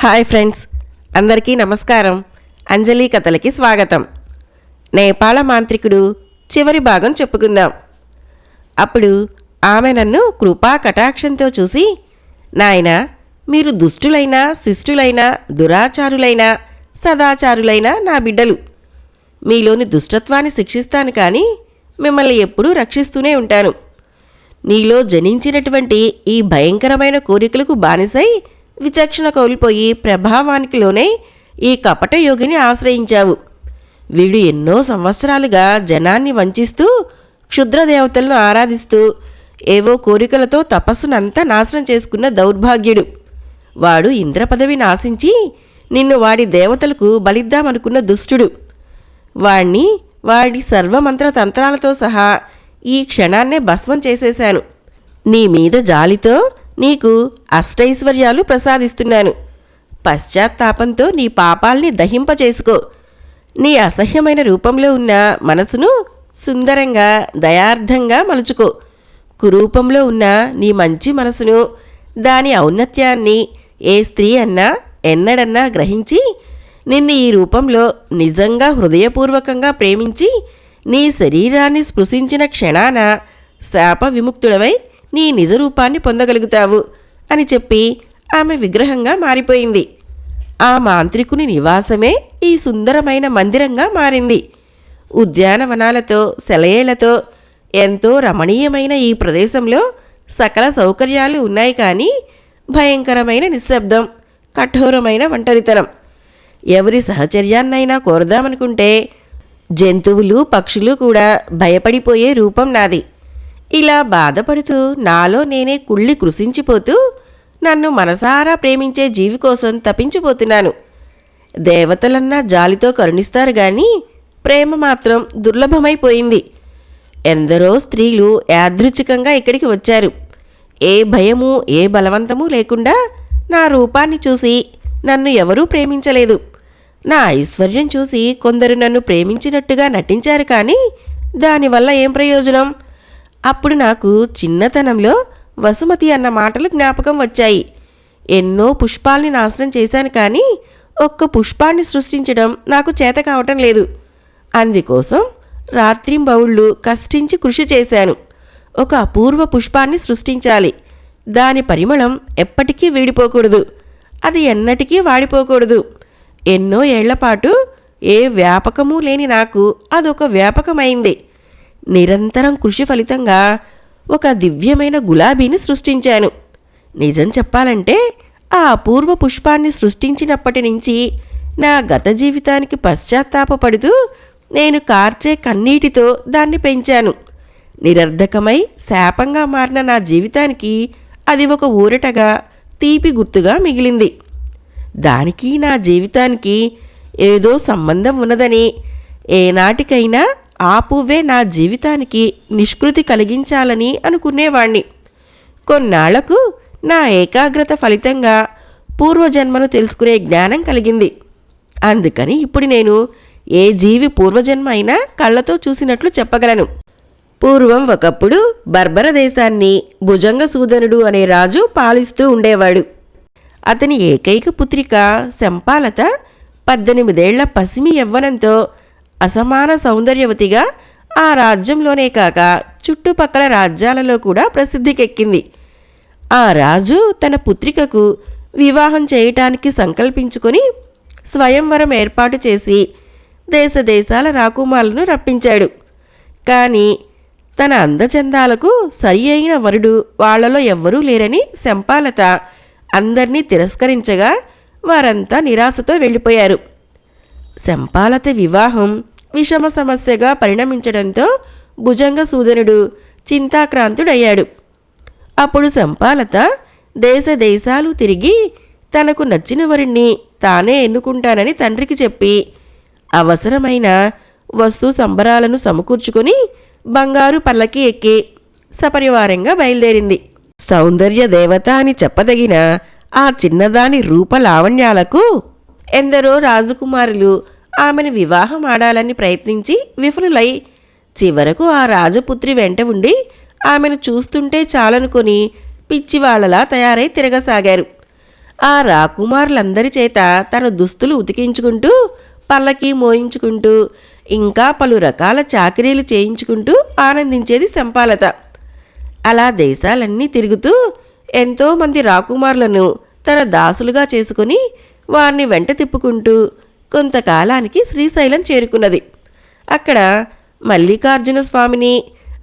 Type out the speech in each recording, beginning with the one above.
Hi friends అందరికీ నమస్కారం. అంజలి కథలకి స్వాగతం. నేపాళ మాంత్రికుడు చివరి భాగం చెప్పుకుందాం. అప్పుడు ఆమె నన్ను కృపా కటాక్షంతో చూసి నాయన మీరు దుష్టులైనా శిష్టులైనా దురాచారులైనా సదాచారులైనా నా బిడ్డలు. మీలోని దుష్టత్వాన్ని శిక్షిస్తాను కానీ మిమ్మల్ని ఎప్పుడూ రక్షిస్తూనే ఉంటాను. నీలో జనించినటువంటి ఈ భయంకరమైన కోరికలకు బానిసై విచక్షణ కోల్పోయి ప్రభావానికి లోనై ఈ కపట యోగిని ఆశ్రయించావు. వీడు ఎన్నో సంవత్సరాలుగా జనాన్ని వంచిస్తూ క్షుద్ర దేవతలను ఆరాధిస్తూ ఏవో కోరికలతో తపస్సునంతా నాశనం చేసుకున్న దౌర్భాగ్యుడు. వాడు ఇంద్ర పదవిని ఆశించి నిన్ను వాడి దేవతలకు బలిద్దామనుకున్న దుష్టుడు. వాణ్ణి వాడి సర్వమంత్ర తంత్రాలతో సహా ఈ క్షణాన్నే భస్మం చేసేశాను. నీ మీద జాలితో నీకు అష్టైశ్వర్యాలు ప్రసాదిస్తున్నాను. పశ్చాత్తాపంతో నీ పాపాల్ని దహింపచేసుకో నీ అసహ్యమైన రూపంలో ఉన్న మనసును సుందరంగా దయార్థంగా మలుచుకో. కురూపంలో ఉన్న నీ మంచి మనసును దాని ఔన్నత్యాన్ని ఏ స్త్రీ అన్నా ఎన్నడన్నా గ్రహించి నిన్ను ఈ రూపంలో నిజంగా హృదయపూర్వకంగా ప్రేమించి నీ శరీరాన్ని స్పృశించిన క్షణాన శాప విముక్తుడవై నీ నిజ రూపాన్ని పొందగలుగుతావు అని చెప్పి ఆమె విగ్రహంగా మారిపోయింది. ఆ మాంత్రికుని నివాసమే ఈ సుందరమైన మందిరంగా మారింది. ఉద్యానవనాలతో సెలయేళ్ళతో ఎంతో రమణీయమైన ఈ ప్రదేశంలో సకల సౌకర్యాలు ఉన్నాయి కానీ భయంకరమైన నిశ్శబ్దం కఠోరమైన ఒంటరితనం. ఎవరి సహచర్యాన్నైనా కోరదామనుకుంటే జంతువులు పక్షులు కూడా భయపడిపోయే రూపం నాది. ఇలా బాధపడుతూ నాలో నేనే కుళ్ళి కృషించిపోతూ నన్ను మనసారా ప్రేమించే జీవి కోసం తప్పించిపోతున్నాను దేవతలన్నా జాలితో కరుణిస్తారు గాని ప్రేమ మాత్రం దుర్లభమైపోయింది. ఎందరో స్త్రీలు యాదృచ్ఛికంగా ఇక్కడికి వచ్చారు. ఏ భయము ఏ బలవంతము లేకుండా నా రూపాన్ని చూసి నన్ను ఎవరూ ప్రేమించలేదు. నా ఐశ్వర్యం చూసి కొందరు నన్ను ప్రేమించినట్టుగా నటించారు కానీ దానివల్ల ఏం ప్రయోజనం? అప్పుడు నాకు చిన్నతనంలో వసుమతి అన్న మాటలు జ్ఞాపకం వచ్చాయి. ఎన్నో పుష్పాల్ని నాశనం చేశాను కానీ ఒక్క పుష్పాన్ని సృష్టించడం నాకు చేత కావటం లేదు. అందుకోసం రాత్రింబవుళ్ళు కష్టించి కృషి చేశాను. ఒక అపూర్వ పుష్పాన్ని సృష్టించాలి. దాని పరిమళం ఎప్పటికీ వీడిపోకూడదు. అది ఎన్నటికీ వాడిపోకూడదు. ఎన్నో ఏళ్ళపాటు ఏ వ్యాపకము లేని నాకు అదొక వ్యాపకమైంది. నిరంతరం కృషి ఫలితంగా ఒక దివ్యమైన గులాబీని సృష్టించాను. నిజం చెప్పాలంటే ఆ అపూర్వ పుష్పాన్ని సృష్టించినప్పటి నుంచి నా గత జీవితానికి పశ్చాత్తాపపడుతూ నేను కార్చే కన్నీటితో దాన్ని పెంచాను. నిరర్ధకమై శాపంగా మారిన నా జీవితానికి అది ఒక ఊరటగా తీపి గుర్తుగా మిగిలింది. దానికి నా జీవితానికి ఏదో సంబంధం ఉన్నదని ఏనాటికైనా ఆ పువ్వే నా జీవితానికి నిష్కృతి కలిగించాలని అనుకునేవాణ్ణి. కొన్నాళ్ళకు నా ఏకాగ్రత ఫలితంగా పూర్వజన్మను తెలుసుకునే జ్ఞానం కలిగింది. అందుకని ఇప్పుడు నేను ఏ జీవి పూర్వజన్మ అయినా కళ్ళతో చూసినట్లు చెప్పగలను. పూర్వం ఒకప్పుడు బర్బర దేశాన్ని భుజంగసూదనుడు అనే రాజు పాలిస్తూ ఉండేవాడు. అతని ఏకైక పుత్రిక శంపాలత పద్దెనిమిదేళ్ళ పసిమి యవ్వనంతో అసమాన సౌందర్యవతిగా ఆ రాజ్యంలోనే కాక చుట్టుపక్కల రాజ్యాలలో కూడా ప్రసిద్ధికెక్కింది. ఆ రాజు తన పుత్రికకు వివాహం చేయటానికి సంకల్పించుకొని స్వయంవరం ఏర్పాటు చేసి దేశ దేశాల రాకుమారులను రప్పించాడు. కానీ తన అందచందాలకు సరి అయిన వరుడు వాళ్ళలో ఎవ్వరూ లేరని శంపాలత అందర్నీ తిరస్కరించగా వారంతా నిరాశతో వెళ్ళిపోయారు. శంపాలత వివాహం విషమ సమస్యగా పరిణమించడంతో భుజంగ సూదనుడు చింతాక్రాంతుడయ్యాడు. అప్పుడు సంపాలత దేశ దేశాలు తిరిగి తనకు నచ్చిన వరిని తానే ఎన్నుకుంటానని తండ్రికి చెప్పి అవసరమైన వస్తు సంబరాలను సమకూర్చుకొని బంగారు పల్లకి ఎక్కి సపరివారంగా బయలుదేరింది. సౌందర్య దేవత అని చెప్పదగిన ఆ చిన్నదాని రూప లావణ్యాలకు ఎందరో రాజకుమారులు ఆమెను వివాహం ఆడాలని ప్రయత్నించి విఫలులై చివరకు ఆ రాజపుత్రి వెంట ఉండి ఆమెను చూస్తుంటే చాలనుకొని పిచ్చివాళ్ళలా తయారై తిరగసాగారు. ఆ రాకుమారులందరి చేత తన దుస్తులు ఉతికించుకుంటూ పల్లకి మోయించుకుంటూ ఇంకా పలు రకాల చాకరీలు చేయించుకుంటూ ఆనందించేది సంపాలత. అలా దేశాలన్నీ తిరుగుతూ ఎంతోమంది రాకుమారులను తన దాసులుగా చేసుకుని వారిని వెంట తిప్పుకుంటూ కొంతకాలానికి శ్రీశైలం చేరుకున్నది. అక్కడ మల్లికార్జున స్వామిని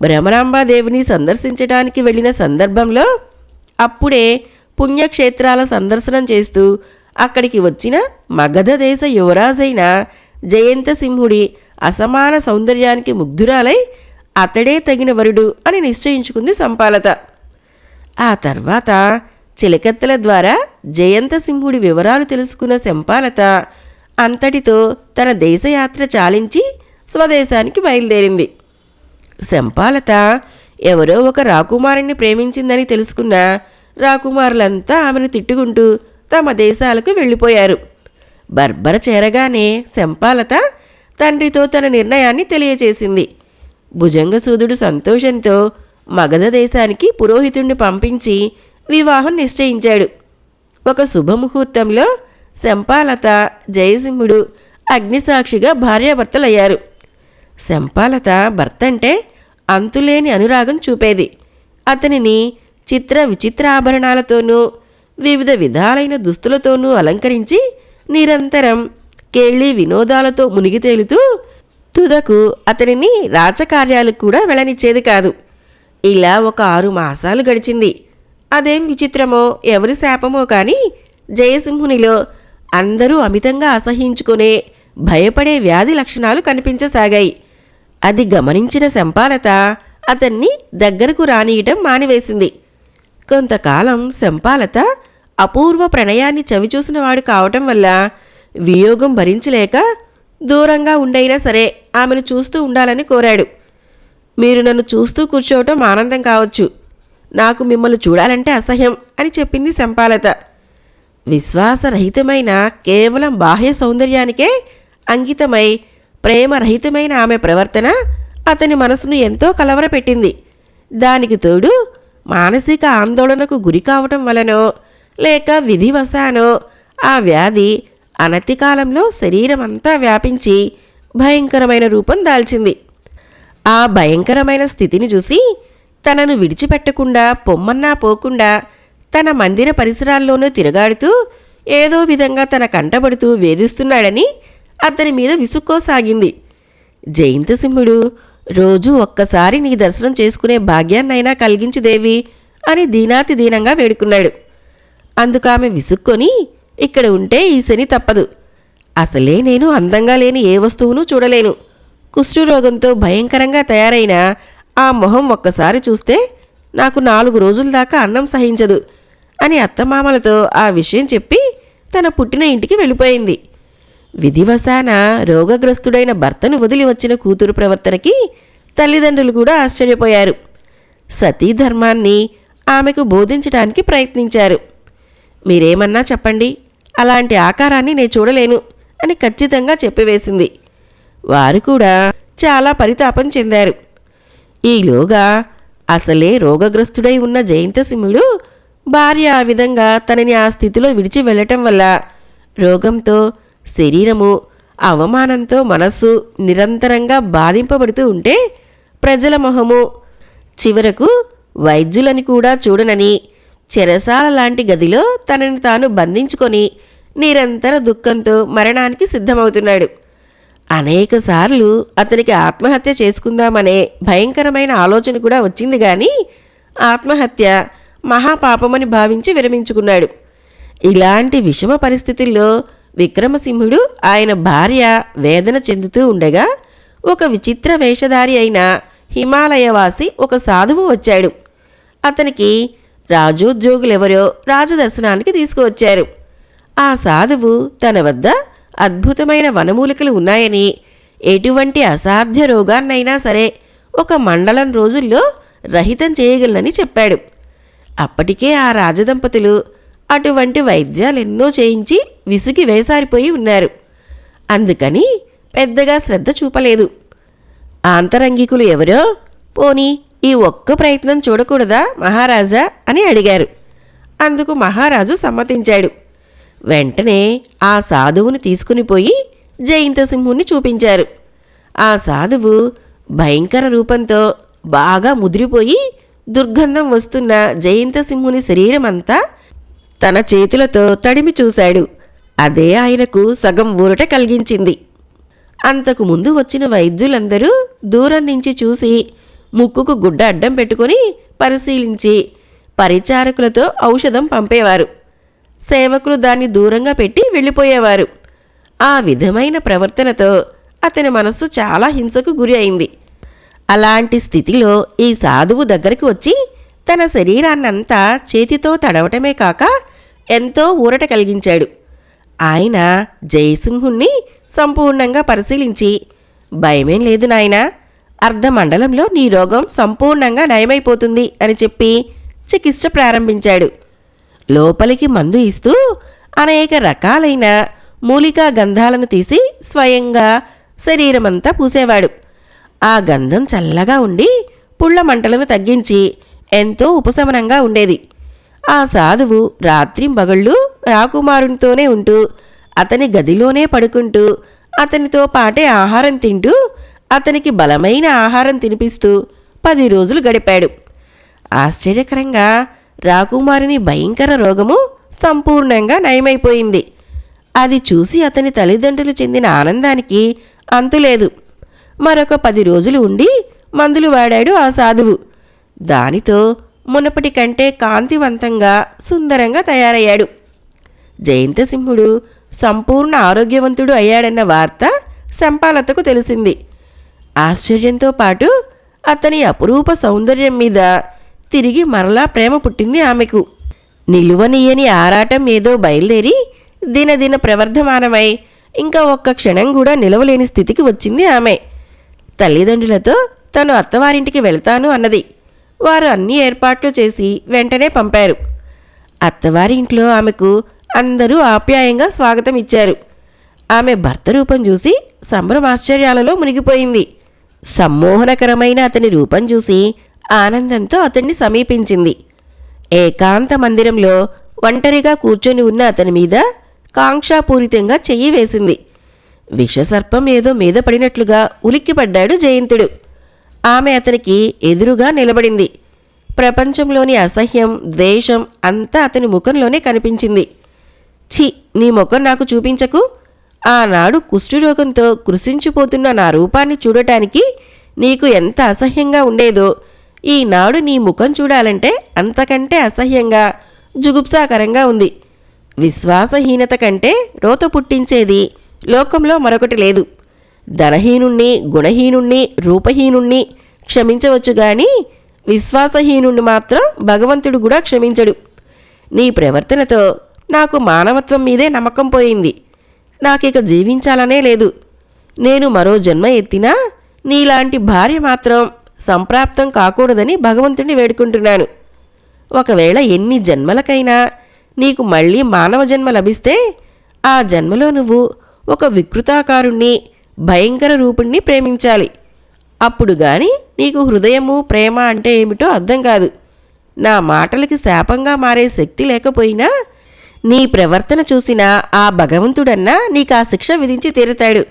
భ్రమరాంబాదేవిని సందర్శించడానికి వెళ్ళిన సందర్భంలో అప్పుడే పుణ్యక్షేత్రాల సందర్శనం చేస్తూ అక్కడికి వచ్చిన మగధ దేశ యువరాజైన జయంతసింహుడి అసమాన సౌందర్యానికి ముగ్ధురాలై అతడే తగిన వరుడు అని నిశ్చయించుకుంది సంపాలత. ఆ తర్వాత చిలకత్తెల ద్వారా జయంతసింహుడి వివరాలు తెలుసుకున్న శంపాలత అంతటితో తన దేశయాత్ర చాలించి స్వదేశానికి బయలుదేరింది. శంపాలత ఎవరో ఒక రాకుమారుణ్ణి ప్రేమించిందని తెలుసుకున్న రాకుమారులంతా ఆమెను తిట్టుకుంటూ తమ దేశాలకు వెళ్ళిపోయారు. బర్బర చేరగానే శంపాలత తండ్రితో తన నిర్ణయాన్ని తెలియచేసింది భుజంగసూదుడు సంతోషంతో మగధ దేశానికి పురోహితుణ్ణి పంపించి వివాహం నిశ్చయించాడు. ఒక శుభముహూర్తంలో శంపాలత జయసింహుడు అగ్నిసాక్షిగా భార్యాభర్తలయ్యారు. శంపాలత భర్త అంటే అంతులేని అనురాగం చూపేది. అతనిని చిత్ర విచిత్ర ఆభరణాలతోనూ వివిధ విధాలైన దుస్తులతోనూ అలంకరించి నిరంతరం కేళి వినోదాలతో మునిగి తేలుతూ తుదకు అతనిని రాచకార్యాలకు కూడా వెళ్ళనిచ్చేది కాదు. ఇలా ఒక ఆరు మాసాలు గడిచింది. అదేం విచిత్రమో ఎవరి శాపమో కానీ జయసింహునిలో అందరూ అమితంగా అసహించుకునే భయపడే వ్యాధి లక్షణాలు కనిపించసాగాయి. అది గమనించిన శంపాలత అతన్ని దగ్గరకు రానియటం మానివేసింది. కొంతకాలం శంపాలత అపూర్వ ప్రణయాన్ని చవిచూసినవాడు కావటం వల్ల వియోగం భరించలేక దూరంగా ఉండైనా సరే ఆమెను చూస్తూ ఉండాలని కోరాడు. మీరు నన్ను చూస్తూ కూర్చోవటం ఆనందం కావచ్చు. నాకు మిమ్మల్ని చూడాలంటే అసహ్యం అని చెప్పింది సంపాలత. విశ్వాసరహితమైన కేవలం బాహ్య సౌందర్యానికే అంకితమై ప్రేమరహితమైన ఆమె ప్రవర్తన అతని మనసును ఎంతో కలవరపెట్టింది. దానికి తోడు మానసిక ఆందోళనకు గురి కావటం వలనో లేక విధివశానో ఆ వ్యాధి అనతి కాలంలో శరీరమంతా వ్యాపించి భయంకరమైన రూపం దాల్చింది. ఆ భయంకరమైన స్థితిని చూసి తనను విడిచిపెట్టకుండా పొమ్మన్నా పోకుండా తన మందిర పరిసరాల్లోనూ తిరగాడుతూ ఏదో విధంగా తన కంటబడుతూ వేధిస్తున్నాడని అతని మీద విసుక్కోసాగింది. జయంతసింహుడు రోజూ ఒక్కసారి నీ దర్శనం చేసుకునే భాగ్యాన్నైనా కలిగించు దేవి అని దీనాతి దీనంగా వేడుకున్నాడు. అందుకామె విసుక్కొని ఇక్కడ ఉంటే ఈ శని తప్పదు. అసలే నేను అందంగా లేని ఏ వస్తువును చూడలేను. కుష్ఠరోగంతో భయంకరంగా తయారైన ఆ మొహం ఒక్కసారి చూస్తే నాకు నాలుగు రోజుల దాకా అన్నం సహించదు అని అత్తమామలతో ఆ విషయం చెప్పి తన పుట్టిన ఇంటికి వెళ్ళిపోయింది. విధివశాన రోగగ్రస్తుడైన భర్తను వదిలి వచ్చిన కూతురు ప్రవర్తనకి తల్లిదండ్రులు కూడా ఆశ్చర్యపోయారు. సతీ ధర్మాన్ని ఆమెకు బోధించడానికి ప్రయత్నించారు. మీరేమన్నా చెప్పండి అలాంటి ఆకారాన్ని నేను చూడలేను అని ఖచ్చితంగా చెప్పివేసింది. వారు కూడా చాలా పరితాపం చెందారు. ఈలోగా అసలే రోగగ్రస్తుడై ఉన్న జయంతసింహుడు భార్య ఆ విధంగా తనని ఆ స్థితిలో విడిచి వెళ్ళటం వల్ల రోగంతో శరీరము అవమానంతో మనస్సు నిరంతరంగా బాధింపబడుతూ ఉంటే ప్రజల మొహము చివరకు వైద్యులని కూడా చూడనని చెరసాల లాంటి గదిలో తనని తాను బంధించుకొని నిరంతర దుఃఖంతో మరణానికి సిద్ధమవుతున్నాడు. అనేకసార్లు అతనికి ఆత్మహత్య చేసుకుందామనే భయంకరమైన ఆలోచన కూడా వచ్చింది కానీ ఆత్మహత్య మహాపాపమని భావించి విరమించుకున్నాడు. ఇలాంటి విషమ పరిస్థితుల్లో విక్రమసింహుడు ఆయన భార్య వేదన చెందుతూ ఉండగా ఒక విచిత్ర వేషధారి అయిన హిమాలయవాసి ఒక సాధువు వచ్చాడు. అతనికి రాజోద్యోగులెవరో రాజదర్శనానికి తీసుకువచ్చారు. ఆ సాధువు తన వద్ద అద్భుతమైన వనమూలికలు ఉన్నాయని ఎటువంటి అసాధ్య రోగాన్నైనా సరే ఒక మండలం రోజుల్లో రహితం చేయగలనని చెప్పాడు. అప్పటికే ఆ రాజదంపతులు అటువంటి వైద్యాలెన్నో చేయించి విసిగి వేసారిపోయి ఉన్నారు. అందుకని పెద్దగా శ్రద్ధ చూపలేదు. ఆంతరంగికులు ఎవరో? పోనీ ఈ ఒక్క ప్రయత్నం చూడకూడదా మహారాజా? అని అడిగారు. అందుకు మహారాజు సమ్మతించాడు. వెంటనే ఆ సాధువుని తీసుకుని పోయి జయంతసింహుణ్ణి చూపించారు. ఆ సాధువు భయంకర రూపంతో బాగా ముదిరిపోయి దుర్గంధం వస్తున్న జయంతసింహుని శరీరమంతా తన చేతులతో తడిమి చూశాడు. అదే ఆయనకు సగం ఊరట కలిగించింది. అంతకు ముందు వచ్చిన వైద్యులందరూ దూరం నుంచి చూసి ముక్కుకు గుడ్డ అడ్డం పెట్టుకొని పరిశీలించి పరిచారకులతో ఔషధం పంపేవారు. సేవకులు దాన్ని దూరంగా పెట్టి వెళ్ళిపోయేవారు. ఆ విధమైన ప్రవర్తనతో అతని మనస్సు చాలా హింసకు గురి అయింది. అలాంటి స్థితిలో ఈ సాధువు దగ్గరికి వచ్చి తన శరీరాన్నంతా చేతితో తడవటమే కాక ఎంతో ఊరట కలిగించాడు. ఆయన జయసింహుణ్ణి సంపూర్ణంగా పరిశీలించి భయమేం లేదు నాయనా అర్ధమండలంలో నీ రోగం సంపూర్ణంగా నయమైపోతుంది అని చెప్పి చికిత్స ప్రారంభించాడు. లోపలికి మందు ఇస్తూ అనేక రకాలైన మూలికా గంధాలను తీసి స్వయంగా శరీరమంతా పూసేవాడు. ఆ గంధం చల్లగా ఉండి పుళ్ళ మంటలను తగ్గించి ఎంతో ఉపశమనంగా ఉండేది. ఆ సాధువు రాత్రింబగళ్ళు రాకుమారునితోనే ఉంటూ అతని గదిలోనే పడుకుంటూ అతనితో పాటే ఆహారం తింటూ అతనికి బలమైన ఆహారం తినిపిస్తూ పది రోజులు గడిపాడు. ఆశ్చర్యకరంగా రాకుమారిని భయంకర రోగము సంపూర్ణంగా నయమైపోయింది. అది చూసి అతని తల్లిదండ్రులు చెందిన ఆనందానికి అంతులేదు మరొక పది రోజులు ఉండి మందులు వాడాడు ఆ సాధువు. దానితో మునపటి కంటే కాంతివంతంగా సుందరంగా తయారయ్యాడు. జయంతసింహుడు సంపూర్ణ ఆరోగ్యవంతుడు అయ్యాడన్న వార్త సంపాలతకు తెలిసింది. ఆశ్చర్యంతో పాటు అతని అపురూప సౌందర్యం మీద తిరిగి మరలా ప్రేమ పుట్టింది ఆమెకు. నిలువనీయని ఆరాటం ఏదో బయలుదేరి దినదిన ప్రవర్ధమానమై ఇంకా ఒక్క క్షణం కూడా నిలవలేని స్థితికి వచ్చింది ఆమె. తల్లిదండ్రులతో తను అత్తవారింటికి వెళ్తాను అన్నది. వారు అన్ని ఏర్పాట్లు చేసి వెంటనే పంపారు. అత్తవారి ఇంట్లో ఆమెకు అందరూ ఆప్యాయంగా స్వాగతం ఇచ్చారు. ఆమె భర్త రూపం చూసి సంభ్రమాశ్చర్యాలలో మునిగిపోయింది. సమ్మోహనకరమైన అతని రూపం చూసి ఆనందంతో అతన్ని సమీపించింది. ఏకాంత మందిరంలో ఒంటరిగా కూర్చొని ఉన్న అతని మీద కాంక్షాపూరితంగా చెయ్యి వేసింది. విషసర్పం ఏదో మీద పడినట్లుగా ఉలిక్కిపడ్డాడు జయంతుడు. ఆమె అతనికి ఎదురుగా నిలబడింది. ప్రపంచంలోని అసహ్యం ద్వేషం అంతా అతని ముఖంలోనే కనిపించింది. ఛీ నీ ముఖం నాకు చూపించకు. ఆనాడు కుష్ఠరోగంతో కృషించిపోతున్న నా రూపాన్ని చూడటానికి నీకు ఎంత అసహ్యంగా ఉండేదో ఈనాడు నీ ముఖం చూడాలంటే అంతకంటే అసహ్యంగా జుగుప్సాకరంగా ఉంది. విశ్వాసహీనత కంటే రోత పుట్టించేది లోకంలో మరొకటి లేదు. ధనహీనుణ్ణి గుణహీనుణ్ణి రూపహీనుణ్ణి క్షమించవచ్చు గాని విశ్వాసహీనుణ్ణి మాత్రం భగవంతుడు కూడా క్షమించడు. నీ ప్రవర్తనతో నాకు మానవత్వం మీదే నమ్మకం పోయింది. నాకిక జీవించాలనే లేదు. నేను మరో జన్మ ఎత్తినా నీలాంటి భార్య మాత్రం సంప్రాప్తం కాకూడదని భగవంతుణ్ణి వేడుకుంటున్నాను. ఒకవేళ ఎన్ని జన్మలకైనా నీకు మళ్ళీ మానవ జన్మ లభిస్తే ఆ జన్మలో నువ్వు ఒక వికృతాకారుణ్ణి భయంకర రూపుణ్ణి ప్రేమించాలి. అప్పుడు గాని నీకు హృదయము ప్రేమ అంటే ఏమిటో అర్థం కాదు. నా మాటలకి శాపంగా మారే శక్తి లేకపోయినా నీ ప్రవర్తన చూసిన ఆ భగవంతుడన్నా నీకు ఆ శిక్ష విధించి తీరుతాడు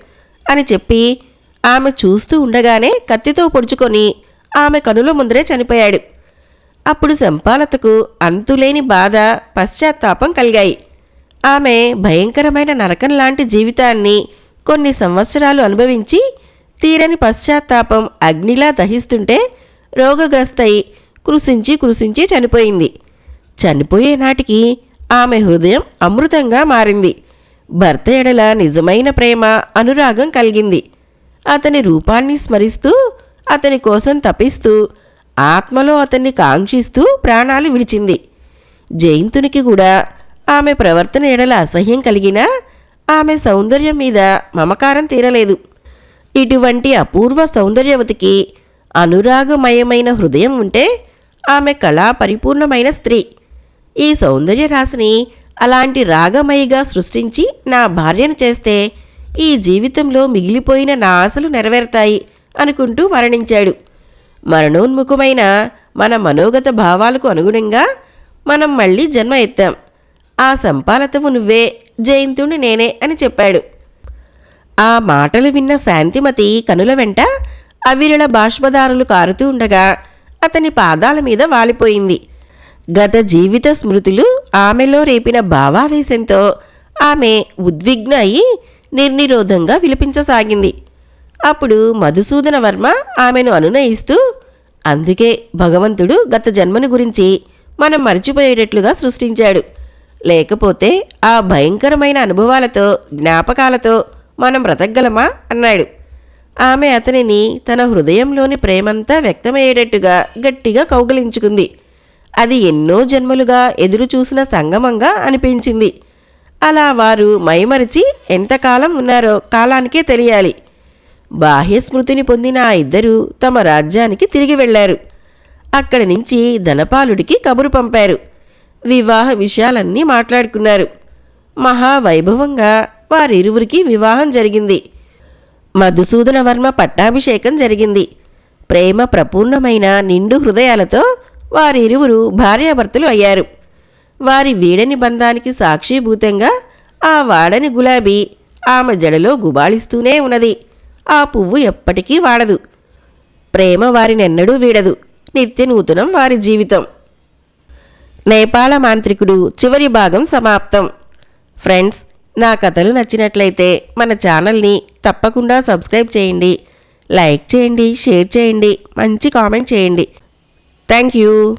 అని చెప్పి ఆమె చూస్తూ ఉండగానే కత్తితో పొడుచుకొని ఆమె కనుల ముందరే చనిపోయాడు. అప్పుడు సంపాలతకు అంతులేని బాధ పశ్చాత్తాపం కలిగాయి. ఆమె భయంకరమైన నరకం లాంటి జీవితాన్ని కొన్ని సంవత్సరాలు అనుభవించి తీరని పశ్చాత్తాపం అగ్నిలా దహిస్తుంటే రోగగ్రస్తయి కృషించి కృషించి చనిపోయింది. చనిపోయే నాటికి ఆమె హృదయం అమృతంగా మారింది. భర్త ఎడల నిజమైన ప్రేమ అనురాగం కలిగింది. అతని రూపాన్ని స్మరిస్తూ అతని కోసం తపిస్తూ ఆత్మలో అతన్ని కాంక్షిస్తూ ప్రాణాలు విడిచింది. జయంతునికి కూడా ఆమె ప్రవర్తన ఎడల అసహ్యం కలిగినా ఆమె సౌందర్యం మీద మమకారం తీరలేదు. ఇటువంటి అపూర్వ సౌందర్యవతికి అనురాగమయమైన హృదయం ఉంటే ఆమె కళా పరిపూర్ణమైన స్త్రీ. ఈ సౌందర్య రాశిని అలాంటి రాగమయిగా సృష్టించి నా భార్యను చేస్తే ఈ జీవితంలో మిగిలిపోయిన నా ఆశలు నెరవేరుతాయి అనుకుంటూ మరణించాడు. మరణోన్ముఖమైన మన మనోగత భావాలకు అనుగుణంగా మనం మళ్ళీ జన్మ ఎత్తాం. ఆ సంపాలతవు నువ్వే జయంతుణ్ణి నేనే అని చెప్పాడు. ఆ మాటలు విన్న శాంతిమతి కనుల వెంట అవిరళ బాష్పదారులు కారుతూ ఉండగా అతని పాదాల మీద వాలిపోయింది. గత జీవిత స్మృతులు ఆమెలో రేపిన భావావేశంతో ఆమె ఉద్విగ్న అయి నిర్నిరోధంగా విలపించసాగింది. అప్పుడు మధుసూదన వర్మ ఆమెను అనునయిస్తూ అందుకే భగవంతుడు గత జన్మను గురించి మనం మర్చిపోయేటట్లుగా సృష్టించాడు. లేకపోతే ఆ భయంకరమైన అనుభవాలతో జ్ఞాపకాలతో మనం బ్రతకగలమా? అన్నాడు. ఆమె అతనిని తన హృదయంలోని ప్రేమంతా వ్యక్తమయ్యేటట్టుగా గట్టిగా కౌగలించుకుంది. అది ఎన్నో జన్మలుగా ఎదురు చూసిన సంగమంగా అనిపించింది. అలా వారు మైమరిచి ఎంతకాలం ఉన్నారో కాలానికే తెలియాలి. బాహ్య స్మృతిని పొందిన ఆ ఇద్దరూ తమ రాజ్యానికి తిరిగి వెళ్ళారు అక్కడి నుంచి ధనపాలుడికి కబురు పంపారు. వివాహ విషయాలన్నీ మాట్లాడుకున్నారు. మహావైభవంగా వారిరువురికి వివాహం జరిగింది. మధుసూదన వర్మ పట్టాభిషేకం జరిగింది. ప్రేమ ప్రపూర్ణమైన నిండు హృదయాలతో వారిరువురు భార్యాభర్తలు అయ్యారు. వారి వీడని బంధానికి సాక్షిభూతంగా ఆ వాడని గులాబీ ఆమె జడలో గుబాళిస్తూనే ఉన్నది. ఆ పువ్వు ఎప్పటికీ వాడదు. ప్రేమ వారినెన్నడూ వీడదు. నిత్య నూతనం వారి జీవితం. నేపాల మాంత్రికుడు చివరి భాగం సమాప్తం. ఫ్రెండ్స్ నా కథలు నచ్చినట్లయితే మన ఛానల్ని తప్పకుండా సబ్స్క్రైబ్ చేయండి. లైక్ చేయండి షేర్ చేయండి మంచి కామెంట్ చేయండి. Thank you.